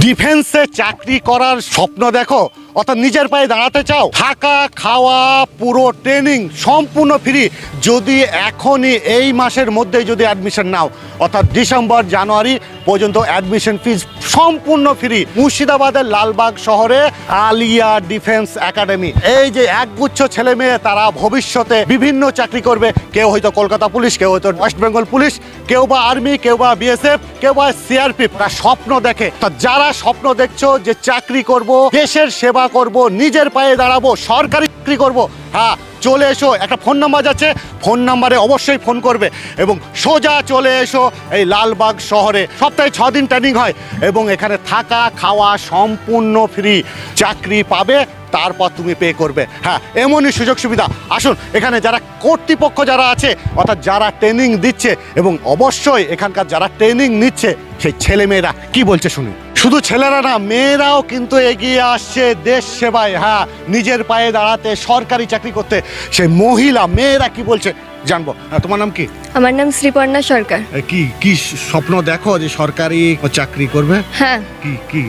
ডিফেন্সে চাকরি করার স্বপ্ন দেখো। অর্থাৎ নিজের পায়ে দাঁড়াতে চাও, থাকা, খাওয়া, পুরো ট্রেনিং সম্পূর্ণ ফ্রি যদি এখনই এই মাসের মধ্যে যদি অ্যাডমিশন নাও, অর্থাৎ ডিসেম্বর, জানুয়ারি পর্যন্ত অ্যাডমিশন ফিজ সম্পূর্ণ ফ্রি মুর্শিদাবাদের লালবাগ শহরে আলিয়া ডিফেন্স একাডেমি এই যে একগুচ্ছ ছেলে মেয়ে, তারা ভবিষ্যতে বিভিন্ন চাকরি করবে। কেউ হয়তো কলকাতা পুলিশ, কেউ হয়তো ওয়েস্ট বেঙ্গল পুলিশ, কেউ বা আর্মি কেউ বা বিএসএফ কেউ বা সিআরপি তারা স্বপ্ন দেখে। তা যারা স্বপ্ন দেখছ যে চাকরি করব, দেশের সেবা করব, নিজের পায়ে দাঁড়াবো, সরকারি চাকরি করব। হ্যাঁ চলে এসো, একটা ফোন নাম্বার যাচ্ছে, ফোন নাম্বারে অবশ্যই ফোন করবে এবং সোজা চলে এসো এই লালবাগ শহরে। সপ্তাহে ছ দিন ট্রেনিং হয় এবং এখানে থাকা, খাওয়া সম্পূর্ণ ফ্রি চাকরি পাবে, তারপর তুমি পে করবে। হ্যাঁ এমনই সুযোগ সুবিধা। আসুন, এখানে যারা কর্তৃপক্ষ যারা আছে, অর্থাৎ যারা ট্রেনিং দিচ্ছে এবং অবশ্যই এখানকার যারা ট্রেনিং নিচ্ছে, সেই ছেলেমেয়েরা কি বলছে শুনুন। শুধু ছেলেরা না মেয়েরাও কিন্তু এগিয়ে আসছে দেশ সেবায়। হ্যাঁ নিজের পায়ে দাঁড়াতে সরকারি চাকরি করতে। সেই মহিলা মেয়েরা কি বলছে? জানব। হ্যাঁ, তোমার নাম কি? আমার নাম শ্রীপর্ণা সরকার। কি কি স্বপ্ন দেখো যে সরকারি চাকরি করবে? হ্যাঁ। কি কি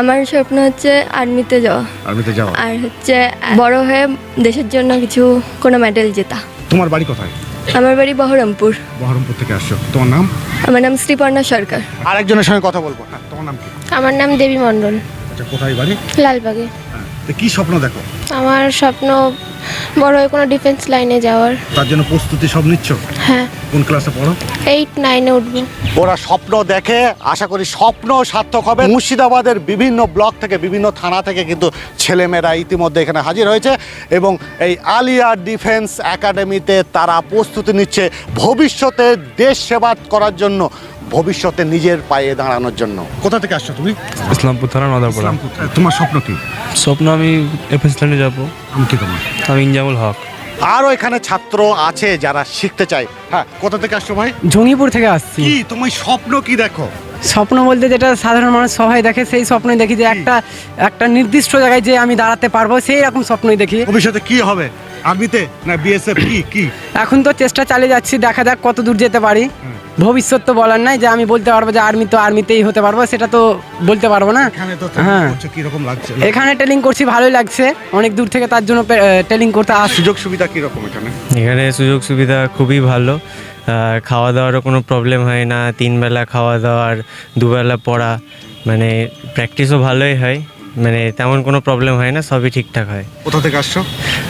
আমার স্বপ্ন হচ্ছে আর্মিতে যাওয়া। আর্মিতে যাওয়া। আর হচ্ছে বড় হয়ে দেশের জন্য কিছু কোনো মেডেল জেতা। তোমার বাড়ি কোথায়? আমার বাড়ি বহরমপুর। বহরমপুর থেকে আসছো। তোমার নাম? আমার নাম শ্রীপর্ণা সরকার। আরেকজনের সঙ্গে কথা বলব। হ্যাঁ তোমার নাম কি? আমার নাম দেবী মণ্ডল। আচ্ছা কোথায় বাড়ি? লালবাগে। হ্যাঁ কি স্বপ্ন দেখো? আমার স্বপ্ন বড় হয়ে কোনো ডিফেন্স লাইনে যাওয়ার। তার জন্য প্রস্তুতি সব নিচ্ছ? হ্যাঁ। কোন ক্লাসে পড়ো? এইট নাইনে উঠবো। ওরা স্বপ্ন দেখে আশা করি স্বপ্ন সার্থক হবে। মুর্শিদাবাদের বিভিন্ন ব্লক থেকে বিভিন্ন থানা থেকে কিন্তু ছেলেমেয়েরা ইতিমধ্যে এখানে হাজির হয়েছে এবং এই আলিয়া ডিফেন্স একাডেমিতে তারা প্রস্তুতি নিচ্ছে ভবিষ্যতে দেশ সেবা করার জন্য ভবিষ্যতে নিজের পায়ে দাঁড়ানোর জন্য। কোথা থেকে আসছো তুমি? ইসলামপুর থানা নদারপাড়া। তোমার স্বপ্ন কি? স্বপ্ন আমি এফএস লাইনে যাব। আমি কি তোমার? আমি ইনজামুল হক। আর ওইখানে ছাত্র আছে যারা শিখতে চায়। হ্যাঁ কোথা থেকে আসছো ভাই? জঙ্গিপুর থেকে আসছি। কি তোমার স্বপ্ন কি দেখো? স্বপ্ন বলতে যেটা সাধারণ মানুষ সবাই দেখে সেই স্বপ্নই দেখি যে একটা একটা নির্দিষ্ট জায়গায় যে আমি দাঁড়াতে পারব সেই রকম স্বপ্নই দেখি। ভবিষ্যতে কি হবে? আর্মিতে? না বিএসএফ কি? কি? এখন তো চেষ্টা চালিয়ে যাচ্ছি দেখা যাক কত দূর যেতে পারি। ভবিষ্যৎ তো বলার নাই যে আমি বলতে পারব যে আর্মি তো আর্মিতেই হতে পারব সেটা তো বলতে পারব না। এখানে হ্যাঁ। কি রকম লাগছে? এখানে ট্রেনিং করছি ভালোই লাগছে। অনেক দূর থেকে তার জন্য ট্রেনিং করতে আস সুযোগ সুবিধা কি রকম এখানে? এখানে সুযোগ সুবিধা খুবই ভালো। খাওয়া দাওয়ারও কোনো প্রবলেম হয় না তিন বেলা খাওয়া দাওয়ার দুবেলা পড়া মানে প্র্যাকটিসও ভালোই হয়। মানে তেমন কোনো প্রবলেম হয় না সবই ঠিকঠাক হয়। কোথা থেকে আসছো?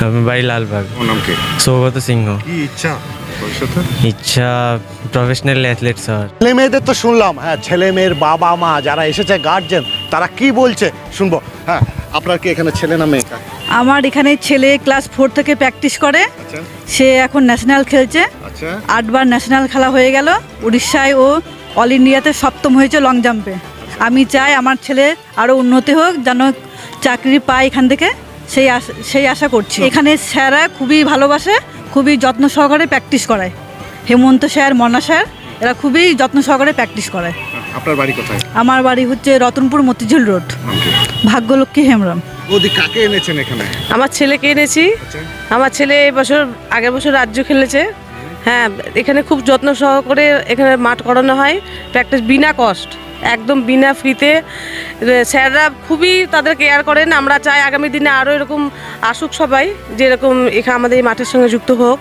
আমি বাড়ি লালবাগ। নাম কি? সৌগত সিংহ। কি ইচ্ছা? ভবিষ্যতে? ইচ্ছা প্রফেশনাল অ্যাথলেটস হওয়ার। ছেলে মেয়েদের তো শুনলাম হ্যাঁ ছেলে মেয়ের বাবা মা যারা এসেছে গার্জেন তারা কি বলছে? শুনব। হ্যাঁ আপনার কি এখানে ছেলে না মেয়ে আমার এখানে ছেলে ক্লাস ফোর থেকে প্র্যাকটিস করে। আচ্ছা। সে এখন ন্যাশনাল খেলছে। আচ্ছা। আটবার ন্যাশনাল খেলা হয়ে গেল। উড়িষ্যায় ও অল ইন্ডিয়াতে সপ্তম হয়েছে লং জাম্পে আমি চাই আমার ছেলে আরও উন্নতি হোক যেন চাকরি পায় এখান থেকে। সেই আশা সেই আশা করছি। এখানে স্যাররা খুবই ভালোবাসে খুবই যত্ন সহকারে প্র্যাকটিস করায়। হেমন্ত স্যার মনা স্যার এরা খুবই যত্ন সহকারে প্র্যাকটিস করায়। আপনার বাড়ি কোথায়? আমার বাড়ি হচ্ছে রতনপুর মতিঝিল রোড। ভাগ্যলক্ষ্মী হেমরম ওদি কাকে এনেছেন এখানে? আমার ছেলেকে এনেছি। আচ্ছা। আমার ছেলে এবছর আগের বছর রাজ্য খেলেছে। হ্যাঁ এখানে খুব যত্ন সহকারে এখানে মাঠ করানো হয়। প্র্যাকটিস বিনা কস্ট একদম বিনা ফ্রিতে। স্যাররা খুবই তাদের কেয়ার করেন। আমরা চাই আগামী দিনে আরও এরকম আসুক সবাই যেরকম এখানে আমাদের এই মাঠের সঙ্গে যুক্ত হোক।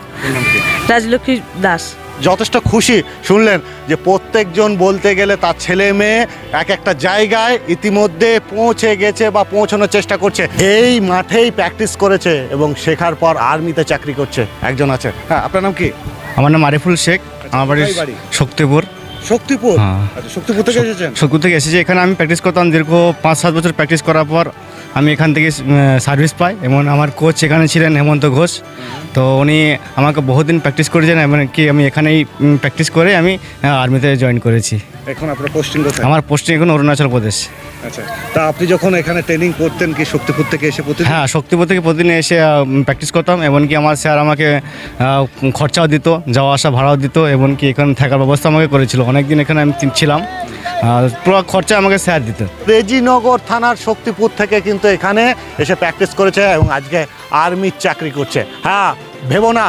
রাজলক্ষ্মী দাস। যথেষ্ট খুশি শুনলেন যে প্রত্যেকজন বলতে গেলে তার ছেলে মেয়ে এক একটা জায়গায় ইতিমধ্যে পৌঁছে গেছে বা পৌঁছানোর চেষ্টা করছে। এই মাঠেই প্র্যাকটিস করেছে এবং শেখার পর আর্মিতে চাকরি করছে। একজন আছে। হ্যাঁ আপনার নাম কি? আমার নাম আরিফুল শেখ। আমার বাড়ি? শক্তিপুর। শক্তিপুর? হ্যাঁ। আচ্ছা শক্তিপুর থেকে এসেছেন? শক্তিপুর থেকে এসেছি। এখানে আমি প্র্যাকটিস করতাম দীর্ঘ পাঁচ সাত বছর প্র্যাকটিস করার পর আমি এখান থেকে সার্ভিস পাই। এবং আমার কোচ এখানে ছিলেন হেমন্ত ঘোষ। তো উনি আমাকে বহুদিন প্র্যাকটিস করেছেন। এমনকি আমি এখানেই প্র্যাকটিস করে আমি আর্মিতে জয়েন করেছি। এখন আপনার পোস্টিং কোথায়? আমার পোস্টিং এখন অরুণাচল প্রদেশ। আচ্ছা। তা আপনি যখন এখানে ট্রেনিং করতেন কি শক্তিপুর থেকে এসে প্রতিদিন? হ্যাঁ শক্তিপুর থেকে প্রতিদিন এসে প্র্যাকটিস করতাম। এমনকি আমার স্যার আমাকে খরচাও দিত যাওয়া আসা ভাড়াও দিত। এমনকি এখানে থাকার ব্যবস্থা আমাকে করেছিল। অনেকদিন এখানে আমি ছিলাম। পুরো খরচা আমাকে স্যার দিত। রেজিনগর থানার শক্তিপুর থেকে কিন্তু এখানে এসে প্র্যাকটিস করেছে এবং আজকে আর্মির চাকরি করছে। হ্যাঁ ভেবো না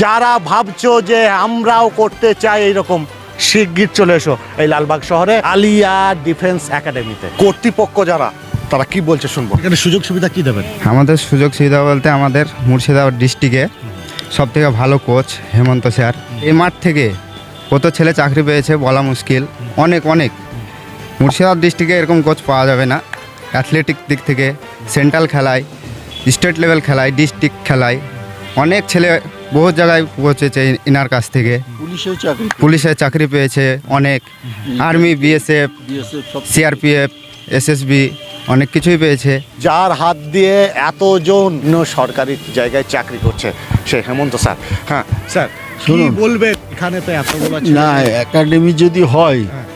যারা ভাবছ যে আমরাও করতে চাই এইরকম শিগগির চলে এসো এই লালবাগ শহরে আলিয়া ডিফেন্স একাডেমিতে কর্তৃপক্ষ যারা তারা কি বলছে শুনব? এখানে সুযোগ সুবিধা কি দেবেন? আমাদের সুযোগ সুবিধা বলতে আমাদের মুর্শিদাবাদ ডিস্ট্রিক্টে সব থেকে ভালো কোচ হেমন্ত স্যার। এই মাঠ থেকে কত ছেলে চাকরি পেয়েছে বলা মুশকিল। অনেক অনেক। মুর্শিদাবাদ ডিস্ট্রিক্টে এরকম কোচ পাওয়া যাবে না। অ্যাথলেটিক দিক থেকে সেন্ট্রাল খেলায় স্টেট লেভেল খেলায় ডিস্ট্রিক্ট খেলায়। অনেক ছেলে বহু জায়গায় পৌঁছেছে ইনার কাছ থেকে। পুলিশেও চাকরি পুলিশের চাকরি পেয়েছে অনেক। আর্মি বিএসএফ সিআরপিএফ এসএসবি অনেক কিছুই পেয়েছে। যার হাত দিয়ে এতজন সরকারি জায়গায় চাকরি করছে সে হেমন্ত স্যার। হ্যাঁ স্যার কি শুনুন। বলবেন? এখানে তো এতগুলো না একাডেমি যদি হয় হ্যাঁ।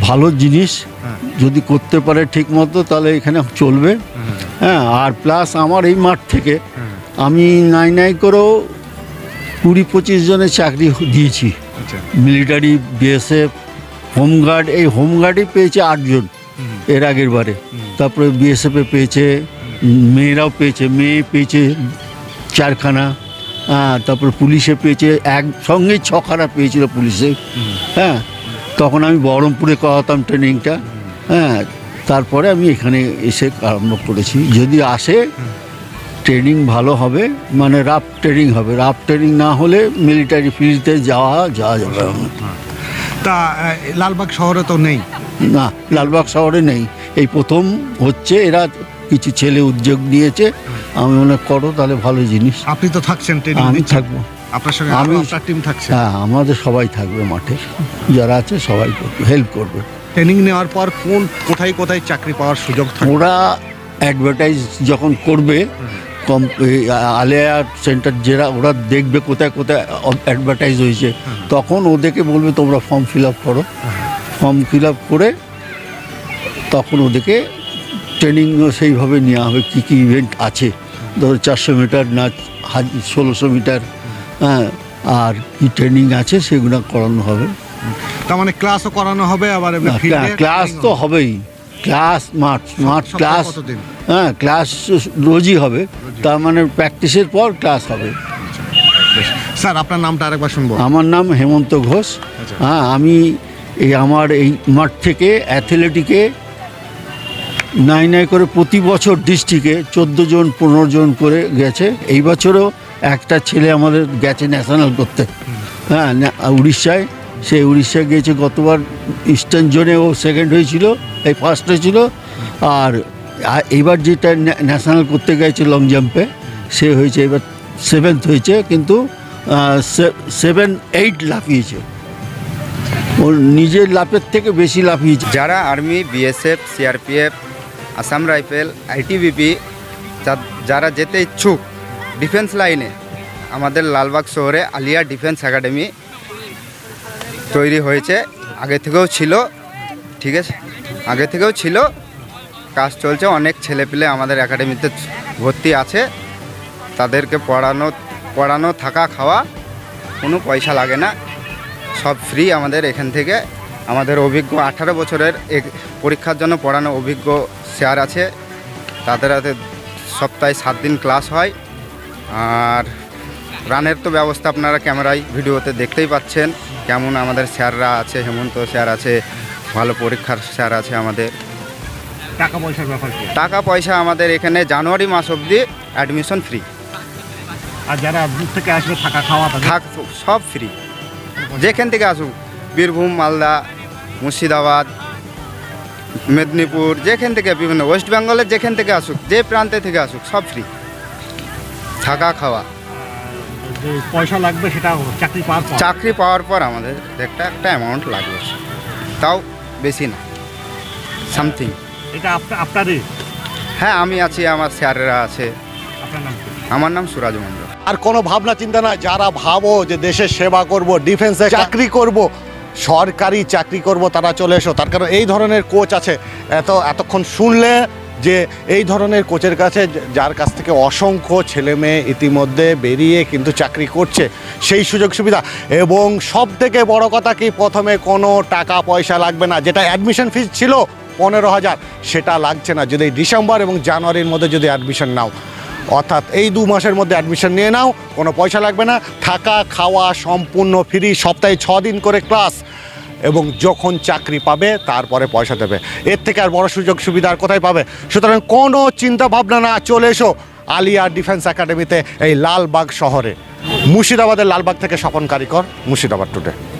ভালো জিনিস হ্যাঁ। যদি করতে পারে ঠিক মতো তাহলে এখানে চলবে। হ্যাঁ। আর প্লাস আমার এই মাঠ থেকে আমি নাই নাই করেও কুড়ি পঁচিশ জনের চাকরি দিয়েছি। মিলিটারি বিএসএফ হোমগার্ড এই হোমগার্ডই পেয়েছে আটজন এর আগের বারে। তারপরে বিএসএফে পেয়েছে মেয়েরাও পেয়েছে মেয়ে পেয়েছে চারখানা। হ্যাঁ তারপরে পুলিশে পেয়েছে একসঙ্গে ছখানা পেয়েছিল পুলিশে। হ্যাঁ তখন আমি বহরমপুরে করাতাম ট্রেনিংটা হ্যাঁ তারপরে আমি এখানে এসে আরম্ভ করেছি। যদি আসে ট্রেনিং ভালো হবে মানে রাফ ট্রেনিং হবে। রাফ ট্রেনিং না হলে মিলিটারি ফিল্ডে যাওয়া যাওয়া যাবে তা লালবাগ শহরে তো নেই? না লালবাগ শহরে নেই। এই প্রথম হচ্ছে এরা কিছু ছেলে উদ্যোগ নিয়েছে। আমি মনে করো তাহলে ভালো জিনিস। আপনি তো থাকছেন ট্রেনিং আমি থাকব। আপনার সঙ্গে আমি- আপনার টিম থাকছে। হ্যাঁ আমাদের সবাই থাকবে মাঠে। যারা আছে সবাই করবে হেল্প করবে। ট্রেনিং নেওয়ার পর কোন কোথায় কোথায় চাকরি পাওয়ার সুযোগ থাকে? ওরা অ্যাডভার্টাইজ যখন করবে কম আলেয়া সেন্টার যারা ওরা দেখবে কোথায় কোথায় অ্যাডভার্টাইজ হয়েছে। তখন ওদেরকে বলবে তোমরা ফর্ম ফিল আপ করো। ফর্ম ফিল আপ করে তখন ওদেরকে ট্রেনিংও সেইভাবে নেওয়া হবে কী কী ইভেন্ট আছে। ধরো চারশো মিটার না ষোলোশো মিটার হ্যাঁ আর কি ট্রেনিং আছে সেগুলো করানো হবে। তার মানে ক্লাসও করানো হবে আবার ক্লাস তো হবেই। ক্লাস মাঠ সপ্তাহে ক্লাস হ্যাঁ ক্লাস রোজই হবে। তার মানে প্র্যাকটিসের পর ক্লাস হবে। স্যার আপনার নামটা আরেকবার শুনব। আমার নাম হেমন্ত ঘোষ। আচ্ছা। হ্যাঁ আমি এই আমার এই মাঠ থেকে অ্যাথলেটিকে নাই নাই করে প্রতি বছর ডিস্ট্রিক্টে চোদ্দ জন পনেরো জন করে গেছে। এই বছরও একটা ছেলে আমাদের গেছে ন্যাশনাল করতে। হ্যাঁ উড়িষ্যায় সে উড়িষ্যায় গিয়েছে গতবার ইস্টার্ন জোনে ও সেকেন্ড হয়েছিল, এই ফার্স্ট হয়েছিল। আর এইবার যেটা ন্যাশনাল করতে গেছে লং জাম্পে সে হয়েছে, এবার সেভেন্থ হয়েছে, কিন্তু সেভেন এইট লাফিয়েছে। ওর নিজের লাফের থেকে বেশি লাফিয়েছে। যারা army BSF CRPF Assam rifle ITBP যারা যেতে ইচ্ছুক ডিফেন্স লাইনে আমাদের লালবাগ শহরে আলিয়া ডিফেন্স একাডেমি তৈরি হয়েছে। আগে থেকেও ছিল, ঠিক আছে? আগে থেকেও ছিল। কাজ চলছে, অনেক ছেলেপিলে আমাদের একাডেমিতে ভর্তি আছে। তাদেরকে পড়ানো পড়ানো, থাকা, খাওয়া, কোনো পয়সা লাগে না। সব ফ্রি আমাদের এখান থেকে। আমাদের অভিজ্ঞ আঠারো বছরের পরীক্ষার জন্য পড়ানো অভিজ্ঞ স্যার আছে। তাদের হাতে সপ্তাহে সাত দিন ক্লাস হয়। আর রানের তো ব্যবস্থা আপনারা ক্যামেরায় ভিডিওতে দেখতেই পাচ্ছেন কেমন আমাদের স্যাররা আছে হেমন্ত স্যার আছে ভালো পরীক্ষার স্যার আছে আমাদের। টাকা পয়সার ব্যাপার টাকা পয়সা আমাদের এখানে জানুয়ারি মাস অবধি অ্যাডমিশন ফ্রি আর যারা দূর থেকে আসবে থাকা খাওয়া থাক সব ফ্রি যেখান থেকে আসুক বীরভূম মালদা মুর্শিদাবাদ মেদিনীপুর যেখান থেকে বিভিন্ন ওয়েস্ট বেঙ্গলের যেখান থেকে আসুক যে প্রান্তে থেকে আসুক সব ফ্রি থাকা খাওয়া। যে পয়সা লাগবে সেটা চাকরি পাওয়ার পর। চাকরি পাওয়ার পর আমাদের একটা একটা অ্যামাউন্ট লাগবে। তাও বেশি না। সামথিং এটা আপনা- আপনারই? হ্যাঁ আমি আছি আমার স্যারেরা আছে। আপনার নাম কি? আমার নাম সুরাজ মন্ডল আর কোনো ভাবনা চিন্তা না যারা ভাবো যে দেশের সেবা করব ডিফেন্সে চাকরি করব সরকারি চাকরি করব তারা চলে এসো। তার কারণ এই ধরনের কোচ আছে। এত এতক্ষণ শুনলে যে এই ধরনের কোচের কাছে যার কাছ থেকে অসংখ্য ছেলে মেয়ে ইতিমধ্যে বেরিয়ে কিন্তু চাকরি করছে, সেই সুযোগ সুবিধা। এবং সব থেকে বড় কথা কি, প্রথমে কোনো টাকা পয়সা লাগবে না, যেটা অ্যাডমিশন ফিস ছিল পনেরো হাজার, সেটা লাগছে না। যদি ডিসেম্বর এবং জানুয়ারির মধ্যে যদি অ্যাডমিশন নাও, অর্থাৎ এই দু মাসের মধ্যে অ্যাডমিশন নিয়ে নাও, কোনো পয়সা লাগবে না। থাকা, খাওয়া সম্পূর্ণ ফ্রি সপ্তাহে ছ দিন করে ক্লাস এবং যখন চাকরি পাবে, তারপরে পয়সা দেবে। এর থেকে আর বড় সুযোগ সুবিধা আর কোথায় পাবে? সুতরাং কোনো চিন্তা ভাবনা না, চলে এসো আলিয়া ডিফেন্স একাডেমিতে এই লালবাগ শহরে। মুর্শিদাবাদের লালবাগ থেকে স্বপন কারিকর, মুর্শিদাবাদ টুডে